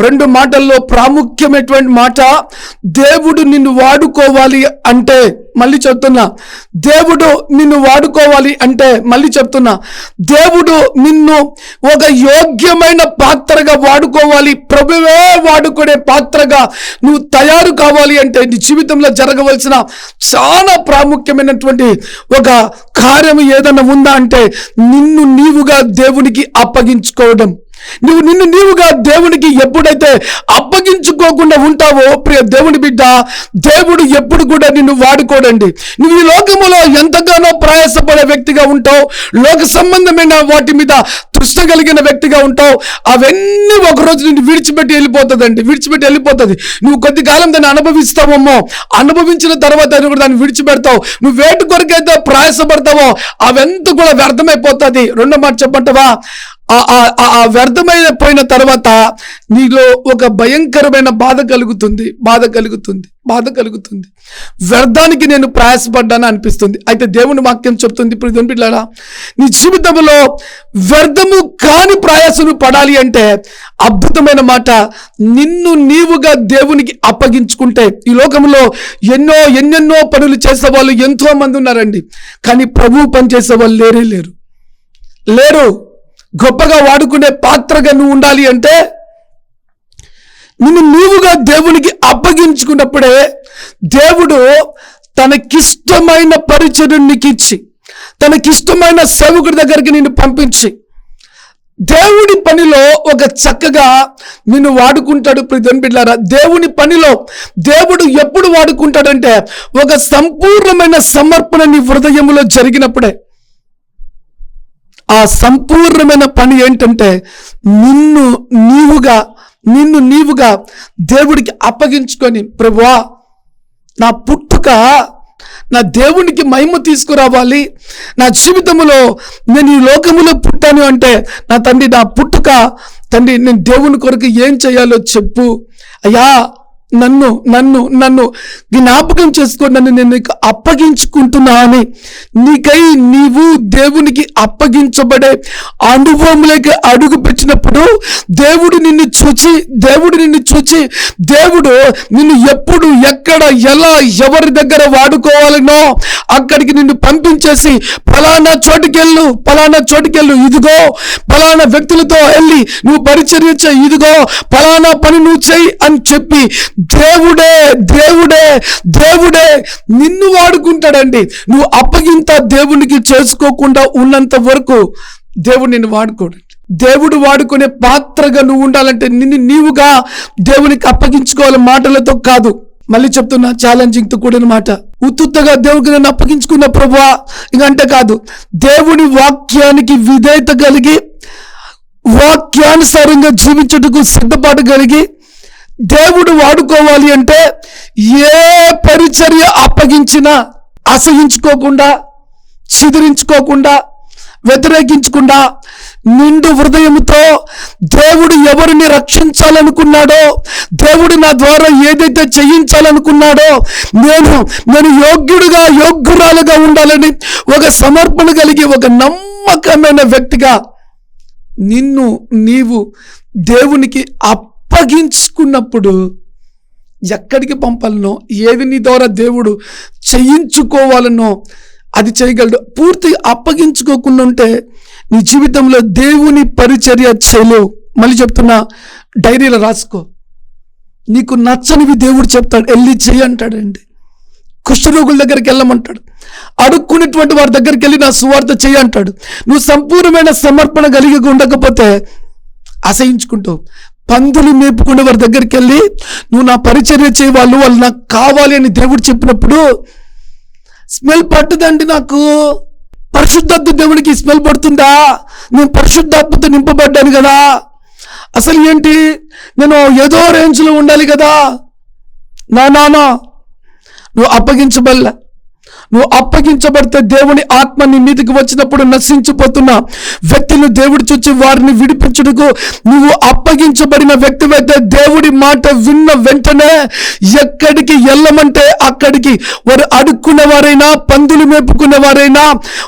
రెండు మాటల్లో ప్రాముఖ్యమైనటువంటి మాట దేవుడు నిన్ను వాడుకోవాలి అంటే మళ్ళీ చెప్తున్నా. దేవుడు నిన్ను వాడుకోవాలి అంటే మళ్ళీ చెప్తున్నా. దేవుడు నిన్ను ఒక యోగ్యమైన పాత్రగా వాడుకోవాలి ప్రభువే వాడుకునే పాత్రగా నువ్వు తయారు కావాలి అంటే నీ జీవితంలో జరగవలసిన చాలా ప్రాముఖ్యమైనటువంటి ఒక కార్యం ఏదైనా ఉందా అంటే నిన్ను నీవుగా దేవునికి అప్పగించుకోవడం. నువ్వు నిన్ను నీవుగా దేవునికి ఎప్పుడైతే అప్పగించుకోకుండా ఉంటావో ప్రియ దేవుని బిడ్డ దేవుడు ఎప్పుడు కూడా నిన్ను వాడుకోడండి. నువ్వు ఈ లోకములో ఎంతగానో ప్రయాసపడే వ్యక్తిగా ఉంటావు లోక సంబంధమైన వాటి మీద తృష్ణ కలిగిన వ్యక్తిగా ఉంటావు అవన్నీ ఒకరోజు నిన్ను విడిచిపెట్టి వెళ్ళిపోతుందండి విడిచిపెట్టి వెళ్ళిపోతుంది. నువ్వు కొద్ది కాలం దాన్ని అనుభవిస్తావమ్మో అనుభవించిన తర్వాత నువ్వు కూడా దాన్ని విడిచిపెడతావు. నువ్వు వేటు కొరకైతే ప్రయాసపడతావో అవంతా కూడా వ్యర్థమైపోతుంది. రెండో మాట చెప్పంటావా ఆ- ఆ- ఆ- ఆ వ్యర్థమైన పోయిన తర్వాత నీలో ఒక భయంకరమైన బాధ కలుగుతుంది బాధ కలుగుతుంది బాధ కలుగుతుంది. వ్యర్థానికి నేను ప్రయాసపడ్డాను అనిపిస్తుంది. అయితే దేవుని వాక్యం చెప్తుంది ఇప్పుడు దొనిపిట్లాడా నీ జీవితంలో వ్యర్థము కాని ప్రయాసను పడాలి అంటే అద్భుతమైన మాట నిన్ను నీవుగా దేవునికి అప్పగించుకుంటే ఈ లోకంలో ఎన్నో ఎన్నెన్నో పనులు చేసే వాళ్ళు ఎంతో మంది ఉన్నారండి. కానీ ప్రభువు పని చేసే వాళ్ళు లేరే లేరు. లేరు. గొప్పగా వాడుకునే పాత్రగా నువ్వు ఉండాలి అంటే నిన్ను నీవుగా దేవునికి అప్పగించుకున్నప్పుడే దేవుడు తనకిష్టమైన పరిచయం నీకు ఇచ్చి తనకిష్టమైన సేవకుడి దగ్గరికి నిన్ను పంపించి దేవుడి పనిలో ఒక చక్కగా నిన్ను వాడుకుంటాడు. ప్రిధన్ బిడ్డారా దేవుని పనిలో దేవుడు ఎప్పుడు వాడుకుంటాడంటే ఒక సంపూర్ణమైన సమర్పణ నీ హృదయంలో జరిగినప్పుడే. ఆ సంపూర్ణమైన పని ఏంటంటే నిన్ను నీవుగా నిన్ను నీవుగా దేవుడికి అప్పగించుకొని ప్రభువా నా పుట్టుక నా దేవునికి మహిమ తీసుకురావాలి. నా జీవితంలో నేను ఈ లోకములో పుట్టాను అంటే నా తండ్రి నా పుట్టుక తండ్రి నేను దేవుని కొరకు ఏం చేయాలో చెప్పు. అయ్యా నన్ను నన్ను నన్ను జ్ఞాపకం చేసుకొని నన్ను నేను నీకు అప్పగించుకుంటున్నా అని. నీకై నీవు దేవునికి అప్పగించబడే అనుభవంలోకి అడుగు పెట్టినప్పుడు దేవుడు నిన్ను చూచి దేవుడు నిన్ను చూచి దేవుడు నిన్ను ఎప్పుడు ఎక్కడ ఎలా ఎవరి దగ్గర వాడుకోవాలనో అక్కడికి నిన్ను పంపించేసి ఫలానా చోటుకెళ్ళు ఫలానా చోటుకెళ్ళు ఇదిగో ఫలానా వ్యక్తులతో వెళ్ళి నువ్వు పరిచర్య చేయి ఇదిగో ఫలానా పని నువ్వు చెయ్యి అని చెప్పి దేవుడే దేవుడే దేవుడే నిన్ను వాడుకుంటాడండి. నువ్వు అప్పగింత దేవునికి చేసుకోకుండా ఉన్నంత వరకు దేవుడు నిన్ను వాడుకోడు దేవుడు వాడుకునే పాత్రగా నువ్వు ఉండాలంటే నిన్ను నీవుగా దేవునికి అప్పగించుకోవాలి మాటలతో కాదు. మళ్ళీ చెప్తున్నా ఛాలెంజింగ్తో కూడిన మాట. ఉత్తుత్తగా దేవుడికి నన్ను అప్పగించుకున్న ప్రభువా ఇంకంటే కాదు. దేవుని వాక్యానికి విధేయత కలిగి వాక్యానుసారంగా జీవించుటకు సిద్ధపాటు కలిగి దేవుడు వాడుకోవాలి అంటే ఏ పరిచర్య అప్పగించినా అసహించుకోకుండా చిదిరించుకోకుండా వ్యతిరేకించకుండా నిండు హృదయముతో దేవుడు ఎవరిని రక్షించాలనుకున్నాడో దేవుడు నా ద్వారా ఏదైతే చేయించాలనుకున్నాడో నేను నేను యోగ్యుడిగా యోగ్యురాలుగా ఉండాలని ఒక సమర్పణ కలిగి ఒక నమ్మకమైన వ్యక్తిగా నిన్ను నీవు దేవునికి అప్పగించుకున్నప్పుడు ఎక్కడికి పంపాలనో ఏవి నీ ద్వారా దేవుడు చేయించుకోవాలనో అది చేయగలడు. పూర్తిగా అప్పగించుకోకుండా ఉంటే నీ జీవితంలో దేవుని పరిచర్య చేయలేవు. మళ్ళీ చెప్తున్నా డైరీలో రాసుకో. నీకు నచ్చనివి దేవుడు చెప్తాడు. వెళ్ళి చెయ్యి అంటాడండి. కుష్ఠరోగుల దగ్గరికి వెళ్ళమంటాడు. అడుక్కునేటువంటి వారి దగ్గరికి వెళ్ళి నా సువార్త చేయి అంటాడు. నువ్వు సంపూర్ణమైన సమర్పణ కలిగి ఉండకపోతే అసహించుకుంటావు. పందులు మేపుకునే వారి దగ్గరికి వెళ్ళి నువ్వు నా పరిచర్య చేయవాళ్ళు వాళ్ళు నాకు కావాలి అని దేవుడు చెప్పినప్పుడు స్మెల్ పట్టుదండి నాకు. పరిశుద్ధాత్మ దేవుడికి స్మెల్ పడుతుందా? నేను పరిశుద్ధాత్మతో నింపబడ్డాను కదా. అసలు ఏంటి? నేను ఏదో రేంజ్లో ఉండాలి కదా. నా నానా నువ్వు అప్పగించబల్ల నువ్వు అప్పగించబడితే దేవుని ఆత్మ నీ మీదకి వచ్చినప్పుడు నశించిపోతున్న. వ్యక్తిని దేవుడు చూచి వారిని విడిపించుటకు నువ్వు అప్పగించబడిన వ్యక్తివైతే దేవుడి మాట విన్న వెంటనే ఎక్కడికి వెళ్ళమంటే అక్కడికి. వారు అడుక్కున్న వారైనా పందులు మేపుకున్న వారైనా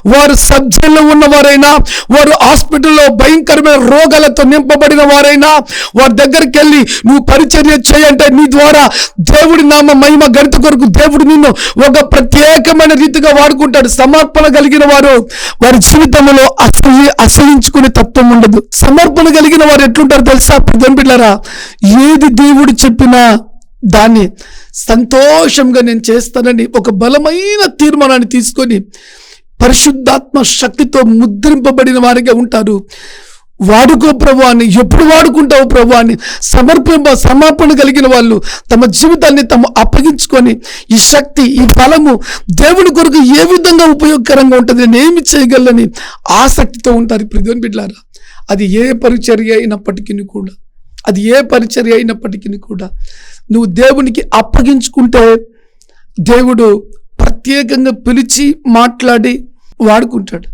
వారు సబ్జెల్లో ఉన్నవారైనా వారు హాస్పిటల్లో భయంకరమైన రోగాలతో నింపబడిన వారైనా వారి దగ్గరికి వెళ్ళి నువ్వు పరిచర్య చేయంటే నీ ద్వారా దేవుడి నామ మహిమ గణిత కొరకు దేవుడు నిన్ను ఒక ప్రత్యేకమైన రీతిగా వాడుకుంటాడు. సమర్పణ కలిగిన వారు వారి జీవితంలో అసహ్య అసహించుకునే తత్వం ఉండదు. సమర్పణ కలిగిన వారు ఎట్లుంటారు తెలుసా? పిల్లరా ఏది దేవుడు చెప్పినా దాన్ని సంతోషంగా నేను చేస్తానని ఒక బలమైన తీర్మానాన్ని తీసుకొని పరిశుద్ధాత్మ శక్తితో ముద్రింపబడిన వారిగా ఉంటారు. వాడుకో ప్రభువాన్ని ఎప్పుడు వాడుకుంటావు ప్రభు సమర్పింప సమర్పణ కలిగిన వాళ్ళు తమ జీవితాన్ని తమ అప్పగించుకొని ఈ శక్తి ఈ ఫలము దేవుని కొరకు ఏ విధంగా ఉపయోగకరంగా ఉంటుంది నేనేమి ఏమి చేయగలని? ఆసక్తితో ఉంటారు ఇప్పుడు బిడ్డారా అది ఏ పరిచర్య అయినప్పటికీ కూడా అది ఏ పరిచర్య అయినప్పటికీ కూడా నువ్వు దేవునికి అప్పగించుకుంటే దేవుడు ప్రత్యేకంగా పిలిచి మాట్లాడి వాడుకుంటాడు.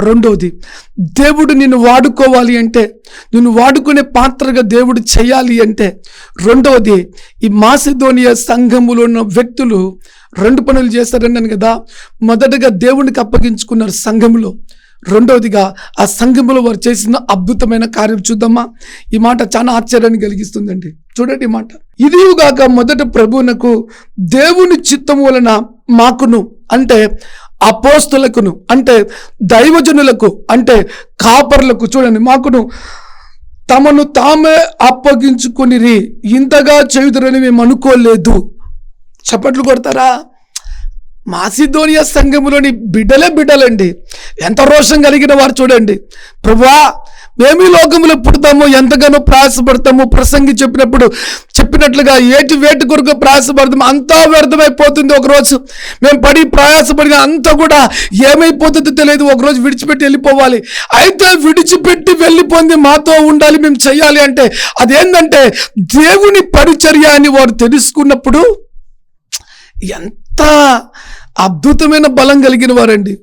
రెండవది దేవుడు నిన్ను వాడుకోవాలి అంటే నిన్ను వాడుకునే పాత్రగా దేవుడు చేయాలి అంటే రెండవది ఈ మాసిధోనియ సంఘములో ఉన్న వ్యక్తులు రెండు పనులు చేస్తారన్నాను కదా మొదటగా దేవునికి అప్పగించుకున్నారు సంఘములో రెండవదిగా ఆ సంఘములో వారు చేసిన అద్భుతమైన కార్యం చూద్దామా? ఈ మాట చాలా ఆశ్చర్యాన్ని కలిగిస్తుందండి. చూడండి మాట. ఇదిగాక మొదట ప్రభువునకు దేవుని చిత్తం వలన మాకును అంటే అపోస్తులకును అంటే దైవజనులకు అంటే కాపర్లకు చూడండి మాకును తమను తామే అప్పగించుకుని ఇంతగా చేయుదరని మేము అనుకోలేదు. చప్పట్లు కొడతారా? మాసిధోనియా సంఘములోని బిడ్డలే బిడ్డలండి. ఎంత రోషం కలిగిన వారు చూడండి. ప్రభువా మేము ఈ లోకంలో పుడతాము ఎంతగానో ప్రయాసపడతాము ప్రసంగి చెప్పినప్పుడు చెప్పినట్లుగా ఏటి వేటి కొరకు ప్రయాసపడతాము అంతా వ్యర్థమైపోతుంది ఒకరోజు. మేము పడి ప్రయాసపడిన అంతా కూడా ఏమైపోతుందో తెలియదు ఒకరోజు విడిచిపెట్టి వెళ్ళిపోవాలి. అయితే విడిచిపెట్టి వెళ్ళిపోయింది మాతో ఉండాలి మేము చెయ్యాలి అంటే అదేంటంటే దేవుని పరిచర్య అని వారు తెలుసుకున్నప్పుడు ఎంత అద్భుతమైన బలం కలిగిన వారండి.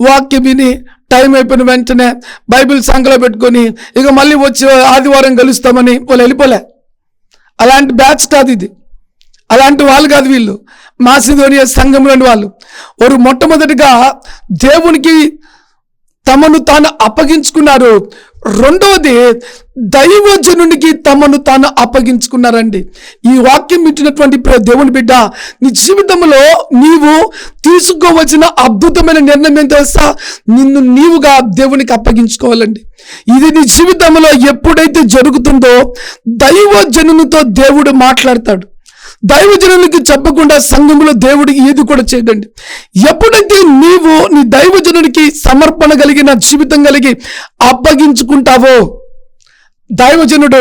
వాక్యం విని టైం అయిపోయిన వెంటనే బైబిల్ సంఖలో పెట్టుకొని ఇక మళ్ళీ వచ్చి ఆదివారం కలుస్తామని వాళ్ళు వెళ్ళిపోలే. అలాంటి బ్యాచ్ కాదు ఇది. అలాంటి వాళ్ళు కాదు వీళ్ళు. మాసిధోనియ సంఘంలోని వాళ్ళు. వారు మొట్టమొదటిగా దేవునికి తమను తాను అప్పగించుకున్నారు. రెండవది దైవజనునికి తమను తాను అప్పగించుకున్నారండి. ఈ వాక్యం ఇచ్చినటువంటి దేవుని బిడ్డ నీ జీవితంలో నీవు తీసుకోవలసిన అద్భుతమైన నిర్ణయం ఏం తెలుసా? నిన్ను నీవుగా దేవునికి అప్పగించుకోవాలండి. ఇది నీ జీవితంలో ఎప్పుడైతే జరుగుతుందో దైవజనునితో దేవుడు మాట్లాడతాడు. దైవజనునికి చెప్పకుండా సంఘంలో దేవుడు ఏది కూడా చేయండి ఎప్పుడైతే నీవు నీ దైవజనునికి సమర్పణ కలిగిన జీవితం కలిగి అప్పగించుకుంటావో దైవజనుడు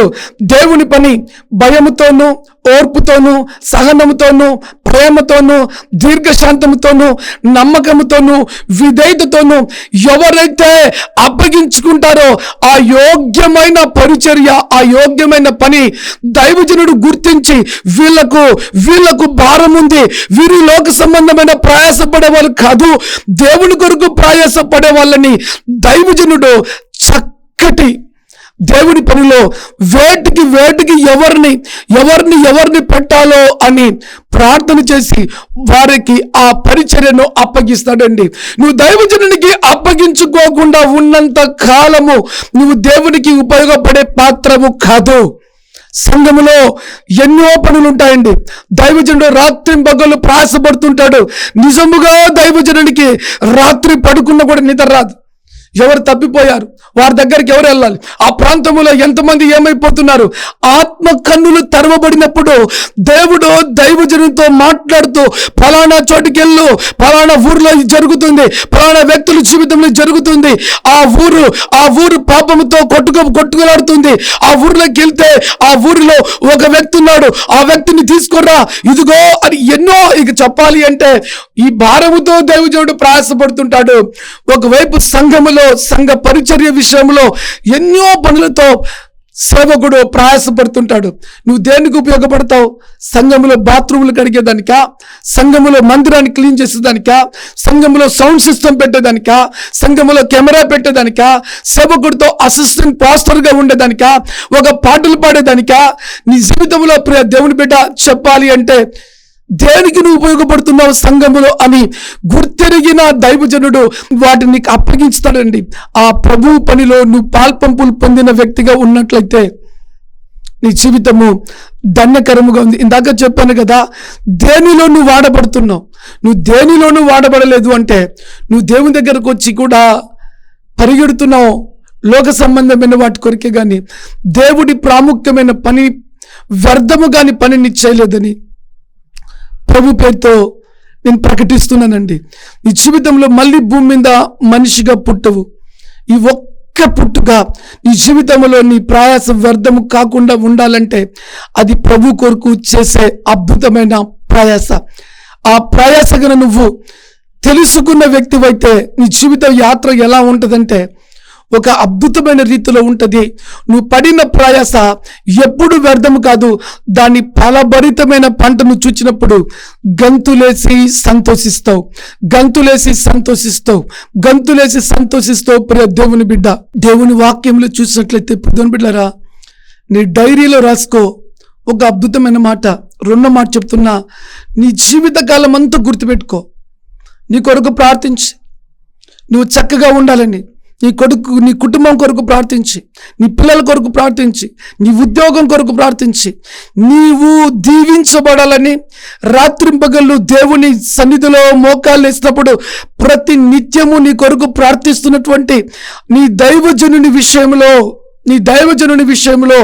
దేవుని పని భయముతోనూ ఓర్పుతోనూ సహనముతోనూ ప్రేమతోనూ దీర్ఘశాంతముతోనూ నమ్మకముతోనూ విధేయతతోనూ ఎవరైతే అప్పగించుకుంటారో ఆ యోగ్యమైన పరిచర్య ఆ యోగ్యమైన పని దైవజనుడు గుర్తించి వీళ్ళకు వీళ్ళకు భారం ఉంది. వీరి లోక సంబంధమైన ప్రయాసపడే వాళ్ళు కాదు. దేవుని కొరకు ప్రయాసపడే వాళ్ళని దైవజనుడు చక్కటి దేవుని పనిలో వేటికి వేటికి ఎవరిని ఎవరిని ఎవరిని పెట్టాలో అని ప్రార్థన చేసి వారికి ఆ పరిచర్యను అప్పగిస్తాడండి. నువ్వు దైవజనునికి అప్పగించుకోకుండా ఉన్నంత కాలము నువ్వు దేవునికి ఉపయోగపడే పాత్రము కాదు. సంఘములో ఎన్నో పనులు ఉంటాయండి దైవజనుడు రాత్రి పగలు ప్రయాసపడుతుంటాడు నిజముగా దైవజనునికి రాత్రి పడుకున్న కూడా నిద్ర రాదు. ఎవరు తప్పిపోయారు? వారి దగ్గరికి ఎవరు వెళ్ళాలి? ఆ ప్రాంతంలో ఎంతమంది ఏమైపోతున్నారు? ఆత్మ కన్నులు తరవబడినప్పుడు దేవుడు దైవజనంతో మాట్లాడుతూ ఫలానా చోటుకి వెళ్ళు. ఫలానా ఊర్లో జరుగుతుంది. ఫలానా వ్యక్తుల జీవితంలో జరుగుతుంది. ఆ ఊరు ఆ ఊరు పాపముతో కొట్టుకు కొట్టుకులాడుతుంది. ఆ ఊర్లోకి వెళ్తే ఆ ఊరిలో ఒక వ్యక్తి ఉన్నాడు. ఆ వ్యక్తిని తీసుకురా. ఇదిగో అని ఎన్నో ఇక చెప్పాలి అంటే ఈ భారముతో దైవజనుడు ప్రయాసపడుతుంటాడు. ఒకవైపు సంఘములో సంఘ పరిచర్య విషయంలో ఎన్నో పనులతో సేవకుడు ప్రయాసపడుతుంటాడు. నువ్వు దేనికి ఉపయోగపడతావు? సంఘములో బాత్రూములు కడిగేదానికా? సంఘములో మందిరాన్ని క్లీన్ చేసేదానికా? సంఘములో సౌండ్ సిస్టమ్ పెట్టేదానికా? సంఘములో కెమెరా పెట్టేదానికా? సేవకుడితో అసిస్టెంట్ పాస్టర్గా ఉండేదానికా? ఒక పాటలు పాడేదానికా? నీ జీవితంలో ప్రియ దేవుని బిడ్డ చెప్పాలి అంటే దేనికి నువ్వు ఉపయోగపడుతున్నావు సంఘములో అని గుర్తెరిగిన దైవజనుడు వాటిని నీకు అప్పగించుతాడండి. ఆ ప్రభు పనిలో నువ్వు పాల్పంపులు పొందిన వ్యక్తిగా ఉన్నట్లయితే నీ జీవితము దండకరముగా ఉంది. ఇందాక చెప్పాను కదా దేనిలో నువ్వు వాడబడుతున్నావు? నువ్వు దేనిలోనూ వాడబడలేదు అంటే నువ్వు దేవుని దగ్గరకు వచ్చి కూడా పరిగెడుతున్నావు. లోక సంబంధమైన వాటి కొరికే కానీ దేవుడి ప్రాముఖ్యమైన పని వ్యర్థము కాని పనిని చేయలేదని ప్రభు పేరుతో నేను ప్రకటిస్తున్నానండి. నీ జీవితంలో మళ్ళీ భూమి మీద మనిషిగా పుట్టవు. ఈ ఒక్క పుట్టుగా నీ జీవితంలో నీ ప్రయాస వ్యర్థము కాకుండా ఉండాలంటే అది ప్రభు కొరకు చేసే అద్భుతమైన ప్రయాస. ఆ ప్రయాసగా నువ్వు తెలుసుకున్న వ్యక్తివైతే నీ జీవిత యాత్ర ఎలా ఉంటుందంటే ఒక అద్భుతమైన రీతిలో ఉంటుంది. నువ్వు పడిన ప్రయాస ఎప్పుడు వ్యర్థం కాదు. దాని ఫలభరితమైన పంటను చూచినప్పుడు గంతులేసి సంతోషిస్తావు. గంతులేసి సంతోషిస్తావు. గంతులేసి సంతోషిస్తావు ప్రియ దేవుని బిడ్డ. దేవుని వాక్యంలో చూసినట్లయితే దేవుని బిడ్డరా నీ డైరీలో రాసుకో. ఒక అద్భుతమైన మాట రెండో మాట చెప్తున్నా. నీ జీవితకాలం అంతా గుర్తుపెట్టుకో. నీ కొరకు ప్రార్థించి. నువ్వు చక్కగా ఉండాలని. నీ కొడుకు నీ కుటుంబం కొరకు ప్రార్థించి నీ పిల్లల కొరకు ప్రార్థించి నీ ఉద్యోగం కొరకు ప్రార్థించి నీవు దీవించబడాలని రాత్రింపగళ్ళు దేవుని సన్నిధిలో మోకాళ్ళు వేసినప్పుడు ప్రతి నిత్యము నీ కొరకు ప్రార్థిస్తున్నటువంటి నీ దైవజనుని విషయంలో నీ దైవజనుని విషయంలో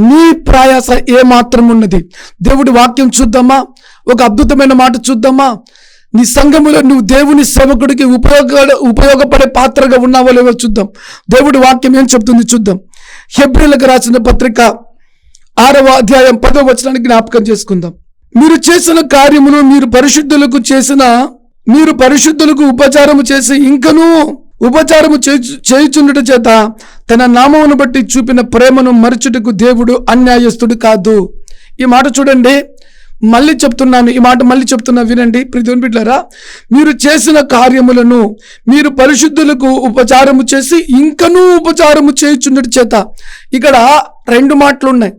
నీ ప్రయాస ఏమాత్రం ఉన్నది దేవుడి వాక్యం చూద్దామా? ఒక అద్భుతమైన మాట చూద్దామా? నీ సంఘములో నువ్వు దేవుని సేవకుడికి ఉపయోగ ఉపయోగపడే పాత్రగా ఉన్నావో లేవో చూద్దాం. దేవుడి వాక్యం ఏం చెప్తుంది చూద్దాం. హెబ్రిలకు రాసిన పత్రిక ఆరవ అధ్యాయం పదవ వచనానికి జ్ఞాపకం చేసుకుందాం. మీరు చేసిన కార్యమును మీరు పరిశుద్ధులకు చేసిన మీరు పరిశుద్ధులకు ఉపచారము చేసి ఇంకనూ ఉపచారము చేయుచుండట చేత తన నామమును బట్టి చూపిన ప్రేమను మరచుటకు దేవుడు అన్యాయస్తుడు కాదు. ఈ మాట చూడండి. మళ్ళీ చెప్తున్నాను ఈ మాట మళ్ళీ చెప్తున్నా వినండి. ప్రతి బిడ్డరా మీరు చేసిన కార్యములను మీరు పరిశుద్ధులకు ఉపచారము చేసి ఇంకనూ ఉపచారము చేయుచుండుట చేత ఇక్కడ రెండు మాటలు ఉన్నాయి.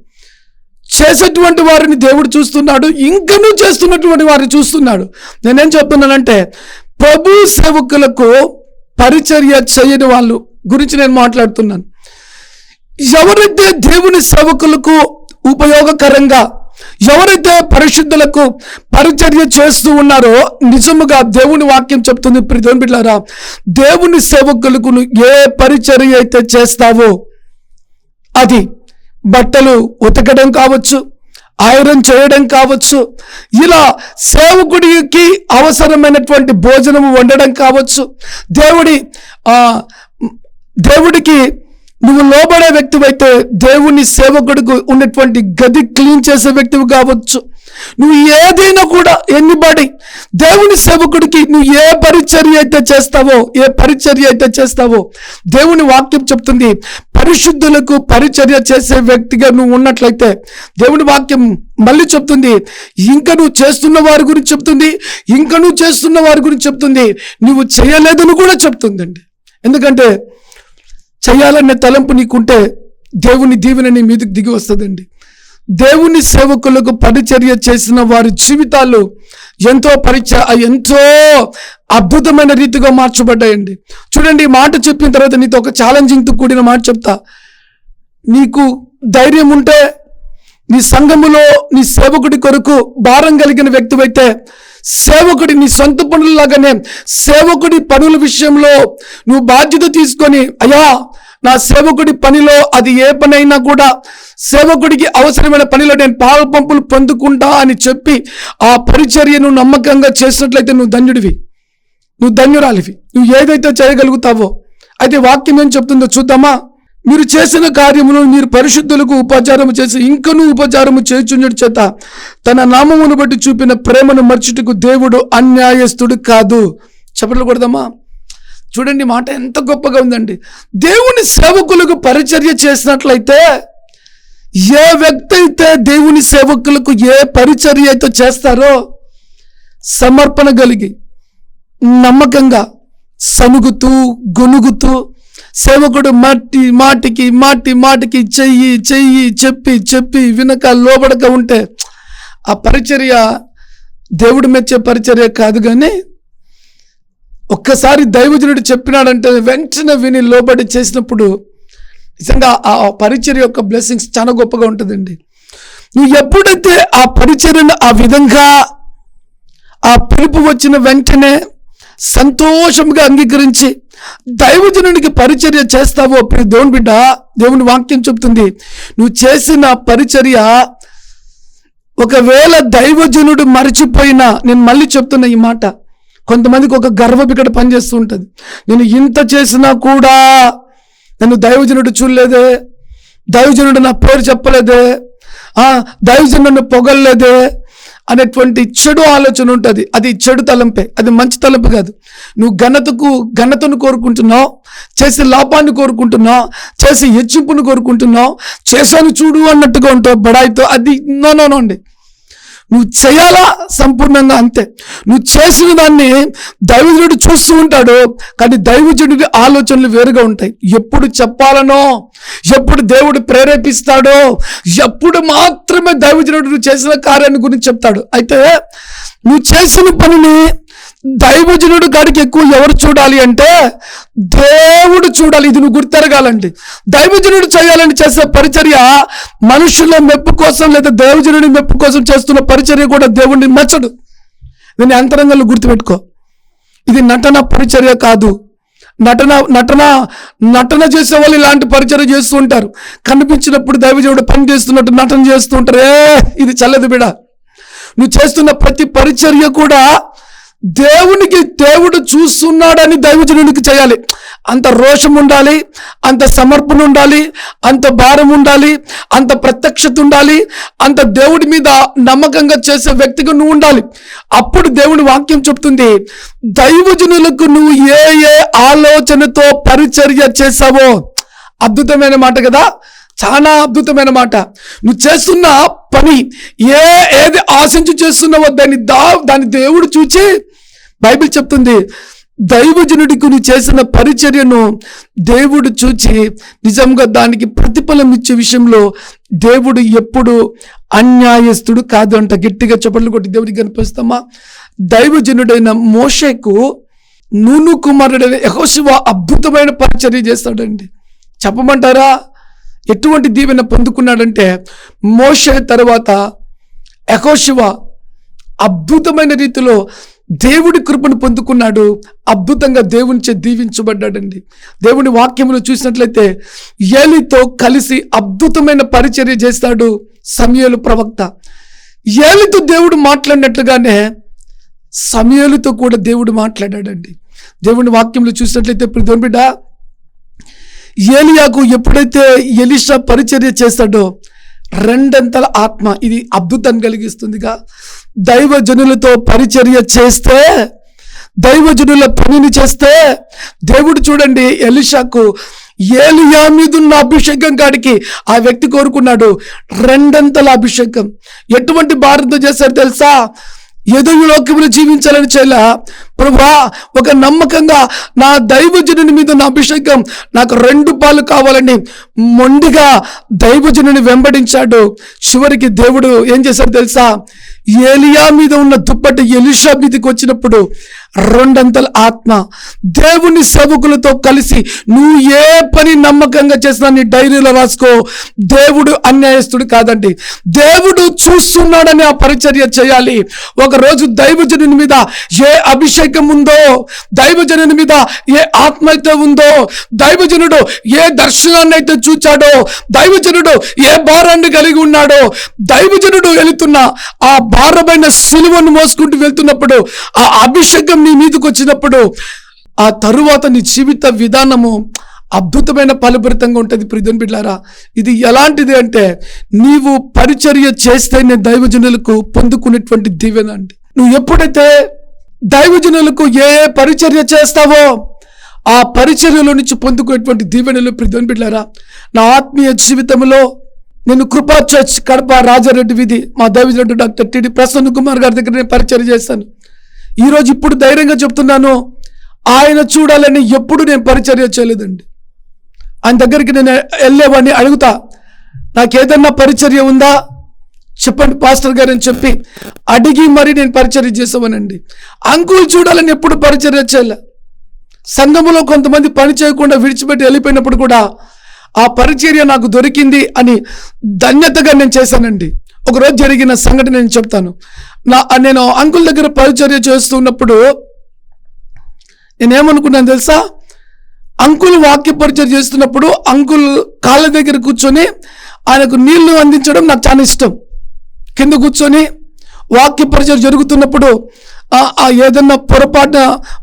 చేసేటువంటి వారిని దేవుడు చూస్తున్నాడు ఇంకనూ చేస్తున్నటువంటి వారిని చూస్తున్నాడు. నేనేం చెప్తున్నానంటే ప్రభు సేవకులకు పరిచర్య చేయని వాళ్ళు గురించి నేను మాట్లాడుతున్నాను. ఎవరైతే దేవుని సేవకులకు ఉపయోగకరంగా ఎవరైతే పరిశుద్ధులకు పరిచర్య చేస్తూ ఉన్నారో నిజముగా దేవుని వాక్యం చెప్తుంది ప్రియ బిడ్డారా దేవుని సేవకులకు ఏ పరిచర్య అయితే చేస్తావో అది బట్టలు ఉతకడం కావచ్చు ఐరన్ చేయడం కావచ్చు ఇలా సేవకుడికి అవసరమైనటువంటి భోజనము వండడం కావచ్చు దేవుడి దేవుడికి నువ్వు లోబడే వ్యక్తివైతే దేవుని సేవకుడికి ఉన్నటువంటి గది క్లీన్ చేసే వ్యక్తివి కావచ్చు. నువ్వు ఏదైనా కూడా ఎన్నిబడి దేవుని సేవకుడికి నువ్వు ఏ పరిచర్య అయితే చేస్తావో ఏ పరిచర్య అయితే చేస్తావో దేవుని వాక్యం చెప్తుంది పరిశుద్ధులకు పరిచర్య చేసే వ్యక్తిగా నువ్వు ఉన్నట్లయితే దేవుని వాక్యం మళ్ళీ చెప్తుంది ఇంకా నువ్వు చేస్తున్న వారి గురించి చెప్తుంది ఇంకా నువ్వు చేస్తున్న వారి గురించి చెప్తుంది నువ్వు చేయలేదని కూడా చెప్తుందండి. ఎందుకంటే చేయాలనే తలంపు నీకుంటే దేవుని దీవెన నీ మీదకి దిగి వస్తుందండి. దేవుని సేవకులకు పరిచర్య చేసిన వారి జీవితాలు ఎంతో పరిచ ఎంతో అద్భుతమైన రీతిగా మార్చబడ్డాయండి. చూడండి ఈ మాట చెప్పిన తర్వాత నీతో ఒక ఛాలెంజింగ్తో కూడిన మాట చెప్తా. నీకు ధైర్యం ఉంటే నీ సంఘములో నీ సేవకుడి కొరకు భారం కలిగిన వ్యక్తివైతే సేవకుడి నీ సొంత పనులలాగానే సేవకుడి పనుల విషయంలో నువ్వు బాధ్యత తీసుకొని అయ్యా నా సేవకుడి పనిలో అది ఏ పనైనా కూడా సేవకుడికి అవసరమైన పనిలో నేను పాల పంపులు పొందుకుంటా అని చెప్పి ఆ పరిచర్యను నమ్మకంగా చేసినట్లయితే నువ్వు ధన్యుడివి. నువ్వు ధన్యురాలివి. నువ్వు ఏదైతే చేయగలుగుతావో అయితే వాక్యం ఏం చెప్తుందో చూద్దామా? మీరు చేసిన కార్యమును మీరు పరిశుద్ధులకు ఉపచారము చేసి ఇంకనూ ఉపచారము చేయుచుండటి చేత తన నామమును బట్టి చూపిన ప్రేమను మర్చుటకు దేవుడు అన్యాయస్తుడు కాదు. చెప్పలు కొడదామా? చూడండి మాట ఎంత గొప్పగా ఉందండి. దేవుని సేవకులకు పరిచర్య చేసినట్లయితే ఏ వ్యక్తి అయితే దేవుని సేవకులకు ఏ పరిచర్య అయితే చేస్తారో సమర్పణ కలిగి నమ్మకంగా సనుగుతూ గొనుగుతూ సేవకుడు మాటి మాటికి మాటి మాటికి చెయ్యి చెయ్యి చెప్పి చెప్పి వినక లోబడక ఉంటే ఆ పరిచర్య దేవుడు మెచ్చే పరిచర్య కాదు కానీ ఒక్కసారి దైవజనుడు చెప్పినాడంటే వెంటనే విని లోబడి చేసినప్పుడు నిజంగా ఆ పరిచర్య యొక్క బ్లెస్సింగ్స్ చాలా గొప్పగా ఉంటుందండి. నువ్వు ఎప్పుడైతే ఆ పరిచర్యను ఆ విధంగా ఆ పిలుపు వచ్చిన వెంటనే సంతోషంగా అంగీకరించి దైవజనునికి పరిచర్య చేస్తావో ప్రియ దేవుని బిడ్డ దేవుని వాక్యం చెప్తుంది. నువ్వు చేసిన పరిచర్య ఒకవేళ దైవజనుడు మరచిపోయినా నేను మళ్ళీ చెప్తున్న ఈ మాట కొంతమందికి ఒక గర్వం ఇక్కడ పనిచేస్తూ ఉంటుంది. నేను ఇంత చేసినా కూడా నన్ను దైవజనుడు చూడలేదే దైవజనుడు నా పేరు చెప్పలేదే దైవజనుడు నన్ను పొగల్లేదే అనేటువంటి చెడు ఆలోచన ఉంటుంది. అది చెడు తలంపే. అది మంచి తలంపు కాదు. నువ్వు ఘనతకు ఘనతను కోరుకుంటున్నావు చేసే లాభాన్ని కోరుకుంటున్నావు చేసే హెచ్చింపును కోరుకుంటున్నావు చేశాను చూడు అన్నట్టుగా ఉంటావు బడాయితో. అది నో నో నో అండి. నువ్వు చేయాలా? సంపూర్ణంగా అంతే. నువ్వు చేసిన దాన్ని దైవజనుడు చూస్తూ ఉంటాడు కానీ దైవజనుడి ఆలోచనలు వేరుగా ఉంటాయి. ఎప్పుడు చెప్పాలనో ఎప్పుడు దేవుడు ప్రేరేపిస్తాడో ఎప్పుడు మాత్రమే దైవజనుడు చేసిన కార్యాన్ని గురించి చెప్తాడు. అయితే నువ్వు చేసిన పనిని దైవజనుడు కాడికి ఎక్కువ ఎవరు చూడాలి అంటే దేవుడు చూడాలి. ఇది నువ్వు గుర్తెరగాలండి. దైవజనుడు చేయాలని చేసే పరిచర్య మనుషుల మెప్పు కోసం లేదా దైవజనుడి మెప్పు కోసం చేస్తున్న పరిచర్య కూడా దేవుడిని మెచ్చడు. దీన్ని అంతరంగంలో గుర్తుపెట్టుకో. ఇది నటన పరిచర్య కాదు. నటన నటన నటన చేసే వాళ్ళు ఇలాంటి పరిచయం చేస్తూ ఉంటారు. కనిపించినప్పుడు దైవజనుడు పని చేస్తున్నట్టు నటన చేస్తూ ఉంటారు. ఏ ఇది చల్లదు బిడ. నువ్వు చేస్తున్న ప్రతి పరిచర్య కూడా దేవునికి దేవుడు చూస్తున్నాడని దైవజనునికి చేయాలి. అంత రోషం ఉండాలి అంత సమర్పణ ఉండాలి అంత భారం ఉండాలి అంత ప్రత్యక్షత ఉండాలి అంత దేవుడి మీద నమ్మకంగా చేసే వ్యక్తిగా నువ్వు ఉండాలి. అప్పుడు దేవుడి వాక్యం చెప్తుంది దైవజనులకు నువ్వు ఏ ఏ ఆలోచనతో పరిచర్య చేసావో అద్భుతమైన మాట కదా. చాలా అద్భుతమైన మాట. నువ్వు చేస్తున్న పని ఏ ఏది ఆశించి చేస్తున్నావో దాన్ని దా దాన్ని దేవుడు చూచి బైబిల్ చెప్తుంది. దైవజనుడికి నువ్వు చేసిన పరిచర్యను దేవుడు చూచి నిజంగా దానికి ప్రతిఫలం ఇచ్చే విషయంలో దేవుడు ఎప్పుడు అన్యాయస్తుడు కాదు అంట. గట్టిగా చప్పట్లు కొట్టి దేవుడికి కనిపిస్తామా? దైవజనుడైన మోషేకు నూను కుమారుడైన యహోశివ అద్భుతమైన పరిచర్య చేస్తాడండి. చెప్పమంటారా? ఎటువంటి దీవెన పొందుకున్నాడంటే మోషే తర్వాత యహోశివ అద్భుతమైన రీతిలో దేవుడి కృపను పొందుకున్నాడు. అద్భుతంగా దేవునిచే దీవించబడ్డాడండి. దేవుని వాక్యములు చూసినట్లయితే ఏలితో కలిసి అద్భుతమైన పరిచర్య చేస్తాడు సమయలు ప్రవక్త. ఏలితో దేవుడు మాట్లాడినట్లుగానే సమయలతో కూడా దేవుడు మాట్లాడాడండి. దేవుని వాక్యంలో చూసినట్లయితే ప్రతి బిడ్డ ఏలియాకు ఎప్పుడైతే ఎలిషా పరిచర్య చేస్తాడో రెండంతల ఆత్మ ఇది అద్భుతం కలిగిస్తుందిగా. దైవజనులతో పరిచర్య చేస్తే దైవజనుల పనిని చేస్తే దేవుడు చూడండి ఎలిషాకు ఏలియా మీదున్న అభిషేకం కాడికి ఆ వ్యక్తి కోరుకున్నాడు రెండంతల అభిషేకం. ఎటువంటి భారత చేశారు తెలుసా? ఏదో లోకములు జీవించాలని చేయాల? ప్రభా ఒక నమ్మకంగా నా దైవజనుని మీద నా అభిషేకం నాకు రెండు పాలు కావాలని మొండిగా దైవజనుని వెంబడించాడు. చివరికి దేవుడు ఏం చేశాడు తెలుసా? ఏలియా మీద ఉన్న దుప్పటి ఎలిషా మీదకి వచ్చినప్పుడు రెండంతల ఆత్మ. దేవుని సేవకులతో కలిసి నువ్వు ఏ పని నమ్మకంగా చేసినా నీ డైరీలో రాసుకో. దేవుడు అన్యాయస్తుడు కాదండి. దేవుడు చూస్తున్నాడని ఆ పరిచర్య చేయాలి. ఒకరోజు దైవజనుని మీద ఏ అభిషేకం ఉందో దైవజనుని మీద ఏ ఆత్మ అయితే ఉందో దైవజనుడు ఏ దర్శనాన్ని అయితే చూచాడో దైవజనుడు ఏ భారాన్ని కలిగి ఉన్నాడో దైవజనుడు వెళుతున్న ఆ భారమైన సిలువను మోసుకుంటూ వెళ్తున్నప్పుడు ఆ అభిషేకం నీ మీదకి వచ్చినప్పుడు ఆ తరువాత నీ జీవిత విధానము అద్భుతమైన ఫలభరితంగా ఉంటుంది ప్రిధన్ బిడ్లారా. ఇది ఎలాంటిది అంటే నీవు పరిచర్య చేస్తేనే దైవజనులకు పొందుకునేటువంటి దీవెన అండి. నువ్వు ఎప్పుడైతే దైవజనులకు ఏ ఏ పరిచర్య చేస్తావో ఆ పరిచర్యలో నుంచి పొందుకునేటువంటి దీవెనలు ప్రతిని బిడ్డారా నా ఆత్మీయ జీవితంలో నేను కృపా చర్చ్ కడప రాజారెడ్డి విధి మా దైవజనుడు డాక్టర్ టిడి ప్రసన్న కుమార్ గారి దగ్గర నేను పరిచయం చేస్తాను ఈరోజు ఇప్పుడు ధైర్యంగా చెప్తున్నాను ఆయన చూడాలని ఎప్పుడు నేను పరిచర్య చేయలేదండి. ఆయన దగ్గరికి నేను వెళ్ళేవాడిని అడుగుతా నాకు ఏదన్నా పరిచర్య ఉందా? చెప్పండి పాస్టర్ గారు అని చెప్పి అడిగి మరి నేను పరిచర్య చేసేవానండి. అంకుల్ చూడాలని ఎప్పుడు పరిచర్య చేయలే. సంఘములో కొంతమంది పని చేయకుండా విడిచిపెట్టి వెళ్ళిపోయినప్పుడు కూడా ఆ పరిచర్య నాకు దొరికింది అని ధన్యతగా నేను చేశానండి. ఒకరోజు జరిగిన సంఘటన నేను చెప్తాను. నా నేను అంకుల్ దగ్గర పరిచర్య చేస్తున్నప్పుడు నేనేమనుకున్నాను తెలుసా? అంకుల్ వాక్య పరిచయం చేస్తున్నప్పుడు అంకుల్ కాళ్ళ దగ్గర కూర్చొని ఆయనకు నీళ్ళు అందించడం నాకు చాలా ఇష్టం. కింద కూర్చొని వాక్య పరిచయం జరుగుతున్నప్పుడు ఆ- ఏదన్నా పొరపాటున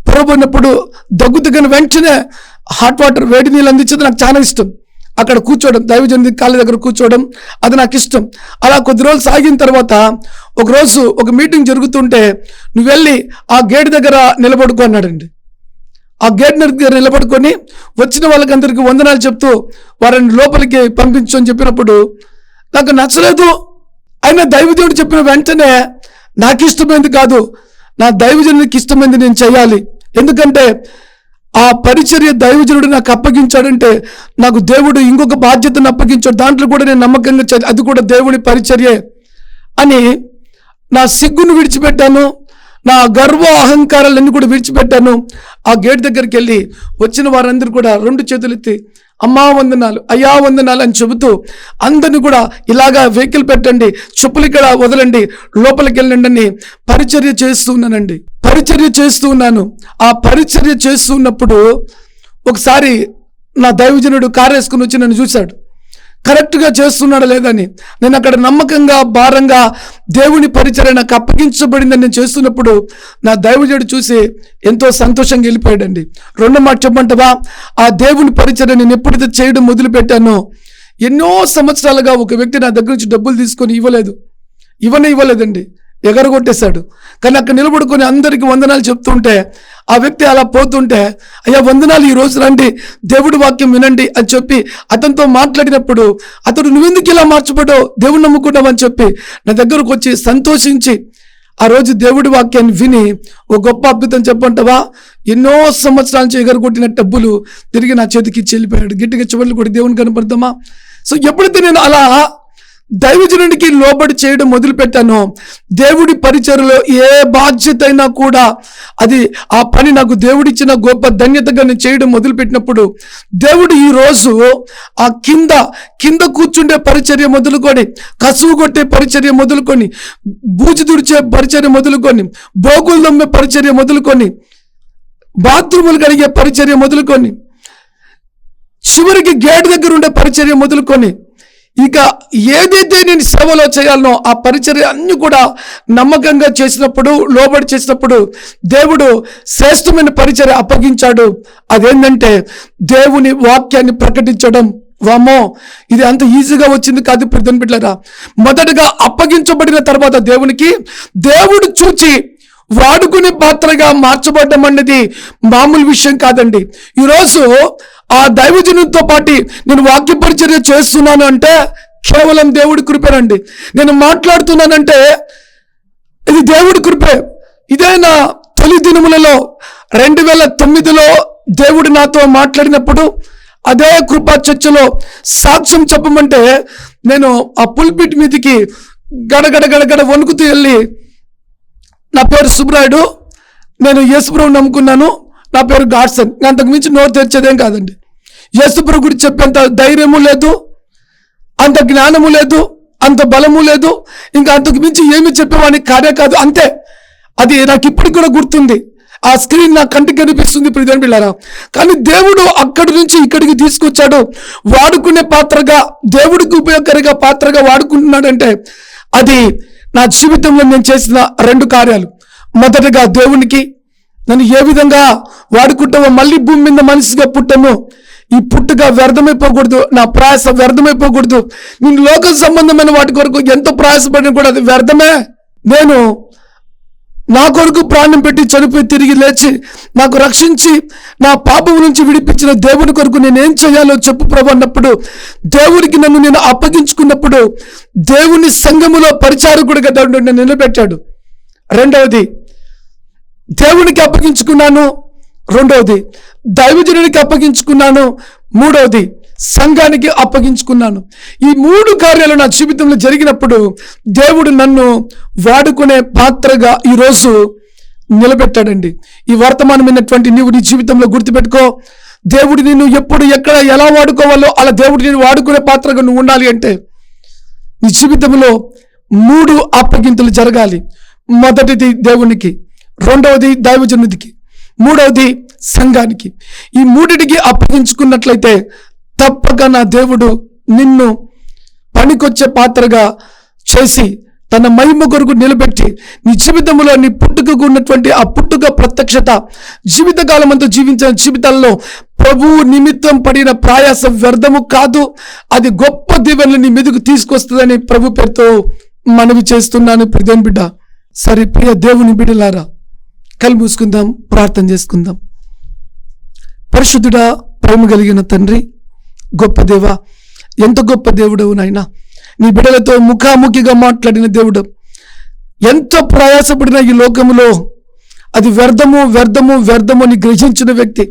పొరపడినప్పుడు దగ్గు తగిన వెంటనే హాట్ వాటర్ వేడి నీళ్ళు అందించడం నాకు చాలా ఇష్టం. అక్కడ కూర్చోవడం దైవజనుడి కాళ్ళ దగ్గర కూర్చోవడం అది నాకు ఇష్టం. అలా కొద్ది రోజులు సాగిన తర్వాత ఒకరోజు ఒక మీటింగ్ జరుగుతుంటే నువ్వు వెళ్ళి ఆ గేట్ దగ్గర నిలబడుకో అన్నాడండి. ఆ గేట్ దగ్గర నిలబడుకొని వచ్చిన వాళ్ళకందరికీ వందనాలు చెప్తూ వారిని లోపలికి పంపించు అని చెప్పినప్పుడు నాకు నచ్చలేదు అయినా దైవదేవుడు చెప్పిన వెంటనే నాకు ఇష్టమైంది కాదు. నా దైవజనుడికి ఇష్టమైంది నేను చేయాలి. ఎందుకంటే ఆ పరిచర్య దైవజనుడు నాకు అప్పగించాడంటే నాకు దేవుడు ఇంకొక బాధ్యతను అప్పగించాడు. దాంట్లో కూడా నేను నమ్మకంగా చే- అది కూడా దేవుడి పరిచర్యే అని నా సిగ్గును విడిచిపెట్టాను. నా గర్వ అహంకారాలన్నీ కూడా విడిచిపెట్టాను. ఆ గేట్ దగ్గరికి వెళ్ళి వచ్చిన వారందరూ కూడా రెండు చేతులు ఎత్తి అమ్మా వందనాలు అయ్యా వందనాలు అని చెబుతూ అందరిని కూడా ఇలాగా వెహికల్ పెట్టండి చెప్పులు ఇక్కడ వదలండి లోపలికి వెళ్ళండి అని పరిచర్య చేస్తూ ఉన్నానండి. పరిచర్య చేస్తూ ఉన్నాను. ఆ పరిచర్య చేస్తూ ఉన్నప్పుడు ఒకసారి నా దైవజనుడు కారు వేసుకుని వచ్చి నన్ను చూశాడు. కరెక్ట్గా చేస్తున్నాడా లేదని. నేను అక్కడ నమ్మకంగా భారంగా దేవుని పరిచయం నాకు అప్పగించబడిందని నేను చేస్తున్నప్పుడు నా దైవజుడు చూసి ఎంతో సంతోషంగా వెళ్ళిపోయాడండి. రెండో మాట చెప్పమంటవా? ఆ దేవుని పరిచయం నేను ఎప్పుడైతే చేయడం మొదలుపెట్టానో ఎన్నో సంవత్సరాలుగా ఒక వ్యక్తి నా దగ్గర నుంచి డబ్బులు తీసుకొని ఇవ్వలేదు. ఇవ్వనే ఇవ్వలేదండి. ఎగరగొట్టేశాడు. కానీ అక్కడ నిలబడుకొని అందరికి వందనాలు చెప్తుంటే ఆ వ్యక్తి అలా పోతుంటే అయ్యా వందనాలు ఈ రోజు రండి దేవుడి వాక్యం వినండి అని చెప్పి అతనితో మాట్లాడినప్పుడు అతడు నువ్వెందుకు ఇలా మార్చబడ్డావు దేవుని నమ్ముకుంటావని చెప్పి నా దగ్గరకు వచ్చి సంతోషించి ఆ రోజు దేవుడి వాక్యాన్ని విని ఒక గొప్ప అద్భుతం చెప్పంటావా ఎన్నో సంవత్సరాల నుంచి ఎగరగొట్టిన డబ్బులు తిరిగి నా చేతికి చెల్లిపోయాడు. వెళ్ళిపోయాడు గిట్టిగా కూడా దేవుని కనపడతామా? సో ఎప్పుడైతే నేను అలా దైవజనుడికి లోబడి చేయడం మొదలుపెట్టాను. దేవుడి పరిచయలో ఏ బాధ్యత అయినా కూడా అది ఆ పని నాకు దేవుడిచ్చిన గొప్ప ధన్యతగా నేను చేయడం మొదలుపెట్టినప్పుడు దేవుడు ఈ రోజు ఆ కింద కింద కూర్చుండే పరిచర్య మొదలుకొని కసువు కొట్టే పరిచర్య మొదలుకొని బూజు తుడిచే పరిచర్య మొదలుకొని బోగులు దమ్మే పరిచర్య మొదలుకొని బాత్రూములు కడిగే పరిచర్య మొదలుకొని చివరికి గేట్ దగ్గర ఉండే పరిచర్య మొదలుకొని ఇక ఏదైతే నేను సేవలో చేయాలనో ఆ పరిచర్య అన్ని కూడా నమ్మకంగా చేసినప్పుడు లోబడి చేసినప్పుడు దేవుడు శ్రేష్టమైన పరిచర్య అప్పగించాడు. అదేంటంటే దేవుని వాక్యాన్ని ప్రకటించడం. వామో ఇది అంత ఈజీగా వచ్చింది కాదు ప్రధాని బిడ్డరా మొదటగా అప్పగించబడిన తర్వాత దేవునికి దేవుడు చూచి వాడుకునే పాత్రగా మార్చబడ్డం అనేది మామూలు విషయం కాదండి. ఈరోజు ఆ దైవజనుడితో పాటు నేను వాక్య పరిచర్య చేస్తున్నాను అంటే కేవలం దేవుడి కృపేనండి నేను మాట్లాడుతున్నానంటే ఇది దేవుడి కృపే. ఇదే నా తొలి దినములలో రెండు వేల తొమ్మిదిలో దేవుడు నాతో మాట్లాడినప్పుడు అదే కృపా చర్చలో సాక్ష్యం చెప్పమంటే నేను ఆ పుల్పిట్ మీదికి గడగడ గడగడ వణుకుతూ వెళ్ళి నా పేరు సుబ్రాయుడు నేను యేసుప్రభు నమ్ముకున్నాను. నా పేరు గాడ్సన్. అంతకు మించి నోరు తెరిచేదేం కాదండి. యేసుప్రభు గురించి చెప్పేంత ధైర్యము లేదు అంత జ్ఞానము లేదు అంత బలము లేదు ఇంకా అంతకు మించి ఏమి చెప్పేవాడిని కార్యం కాదు. అంతే. అది నాకు ఇప్పటికి కూడా గుర్తుంది. ఆ స్క్రీన్ నా కంటికి కనిపిస్తుంది ప్రిధన్ పిల్లరా కానీ దేవుడు అక్కడి నుంచి ఇక్కడికి తీసుకొచ్చాడు. వాడుకునే పాత్రగా దేవుడికి ఉపయోగకరంగా పాత్రగా వాడుకుంటున్నాడంటే అది నా జీవితంలో నేను చేసిన రెండు కార్యాలు. మొదటగా దేవునికి నన్ను ఏ విధంగా వాడుకుంటామో మళ్ళీ భూమి మీద మనిషిగా పుట్టామో ఈ పుట్టుక వ్యర్థమైపోకూడదు నా ప్రయాస వ్యర్థమైపోకూడదు. నేను లోక సంబంధమైన వాటి కొరకు ఎంతో ప్రయాసపడిన కూడా అది వ్యర్థమే. నేను నా కొరకు ప్రాణం పెట్టి చనిపోయి తిరిగి లేచి నాకు రక్షించి నా పాపం నుంచి విడిపించిన దేవుని కొరకు నేను ఏం చేయాలో చెప్పు ప్రభు అన్నప్పుడు దేవుడికి నన్ను నేను అప్పగించుకున్నప్పుడు దేవుని సంఘములో పరిచారకుడిగా దేవుడు నిలబెట్టాడు. రెండవది దేవునికి అప్పగించుకున్నాను రెండవది దైవజనునికి అప్పగించుకున్నాను. మూడవది సంఘానికి అప్పగించుకున్నాను. ఈ మూడు కార్యాలు నా జీవితంలో జరిగినప్పుడు దేవుడు నన్ను వాడుకునే పాత్రగా ఈరోజు నిలబెట్టాడండి. ఈ వర్తమానమైనటువంటి నీవు నీ జీవితంలో గుర్తుపెట్టుకో. దేవుడు నిన్ను ఎప్పుడు ఎక్కడ ఎలా వాడుకోవాలో అలా దేవుడు నేను వాడుకునే పాత్రగా నువ్వు ఉండాలి అంటే నీ జీవితంలో మూడు అప్పగింతలు జరగాలి. మొదటిది దేవునికి రెండవది దైవజనుడికి. మూడవది సంఘానికి. ఈ మూడిటికి అప్పగించుకున్నట్లయితే తప్పక నా దేవుడు నిన్ను పనికొచ్చే పాత్రగా చేసి తన మహిమ కొరకు నిలబెట్టి నీ జీవితంలో నీ పుట్టుకకు ఉన్నటువంటి ఆ పుట్టుక ప్రత్యక్షత జీవితకాలం అంతా జీవించిన జీవితాల్లో ప్రభువు నిమిత్తం పడిన ప్రయాసం వ్యర్థము కాదు. అది గొప్ప దీవెనలు నీ మీదకు తీసుకొస్తుందని ప్రభు పేరుతో మనవి చేస్తున్నాను. ప్రిదేన్ బిడ్డ సరే ప్రియ దేవుని బిడ్డలారా కళ్ళు మూసుకుందాం ప్రార్థన చేసుకుందాం. పరిశుద్ధుడా ప్రేమ కలిగిన తండ్రి గొప్ప దేవ ఎంత గొప్ప దేవుడవు నాయన. నీ బిడ్డలతో ముఖాముఖిగా మాట్లాడిన దేవుడు ఎంత ప్రయాసపడిన ఈ లోకములో అది వ్యర్థము వ్యర్థము వ్యర్థము అని గ్రహించిన వ్యక్తి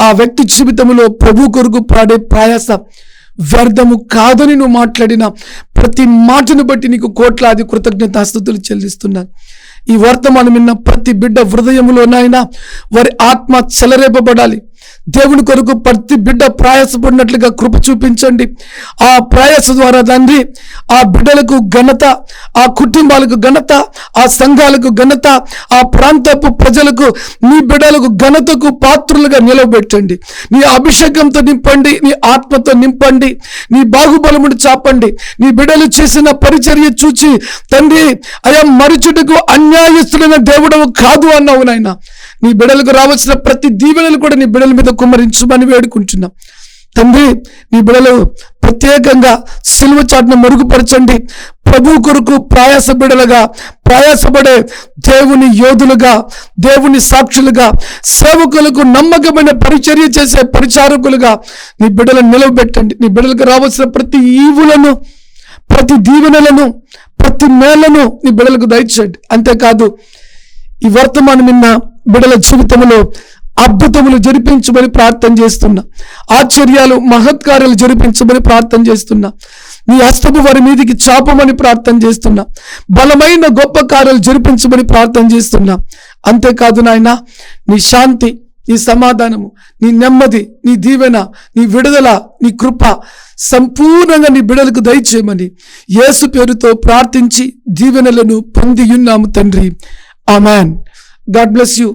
ఆ వ్యక్తి జీవితంలో ప్రభు కొరకు పాడే ప్రయాస వ్యర్థము కాదని నువ్వు మాట్లాడిన ప్రతి మాటను బట్టి నీకు కోట్లాది కృతజ్ఞతాస్థుతులు చెల్లిస్తున్నాను ఈ వర్తమానం విన్న ప్రతి బిడ్డ హృదయంలోనైనా వారి ఆత్మ చెలరేపబడాలి. దేవుని కొరకు ప్రతి బిడ్డ ప్రయాసపడినట్లుగా కృప చూపించండి. ఆ ప్రయాస ద్వారా తండ్రి ఆ బిడ్డలకు ఘనత ఆ కుటుంబాలకు ఘనత ఆ సంఘాలకు ఘనత ఆ ప్రాంతపు ప్రజలకు నీ బిడ్డలకు ఘనతకు పాత్రులుగా నిలవబెట్టండి. నీ అభిషేకంతో నింపండి నీ ఆత్మతో నింపండి నీ బాహుబలముడు చాపండి. నీ బిడ్డలు చేసిన పరిచర్య చూచి తండ్రి అయా మరుచుటకు అన్యాయస్తులైన దేవుడవు కాదు అన్నావు నాయన. నీ బిడ్డలకు రావాల్సిన ప్రతి దీవెనలు కూడా నీ బిడ్డలు బిడ్డల మీద కుమ్మరించమని వేడుకుంటున్నాం. తండ్రి నీ బిడలు ప్రత్యేకంగా సిలువ చాటును మెరుగుపరచండి. ప్రభు కొరకు ప్రయాస బిడలుగా ప్రయాసపడే దేవుని యోధులుగా దేవుని సాక్షులుగా సేవకులకు నమ్మకమైన పరిచర్య చేసే పరిచారకులుగా నీ బిడ్డలను నిలవబెట్టండి. నీ బిడ్డలకు రావాల్సిన ప్రతి ఈవులను ప్రతి దీవెనలను ప్రతి మేళ్ళను నీ బిడ్డలకు దయచేయండి. అంతేకాదు ఈ వర్తమానం నిన్న బిడల జీవితంలో అద్భుతములు జరిపించమని ప్రార్థన చేస్తున్నా. ఆశ్చర్యాలు మహత్కార్యాలు జరిపించమని ప్రార్థన చేస్తున్నా. నీ హస్తము వారి మీదికి చాపమని ప్రార్థన చేస్తున్నా. బలమైన గొప్ప కార్యాలు జరిపించమని ప్రార్థన చేస్తున్నా. అంతేకాదు నాయన నీ శాంతి నీ సమాధానము నీ నెమ్మది నీ దీవెన నీ విడుదల నీ కృప సంపూర్ణంగా నీ బిడలకు దయచేయమని యేసు పేరుతో ప్రార్థించి దీవెనలను పొంది ఉన్నాము తండ్రి. ఆమెన్. God bless you.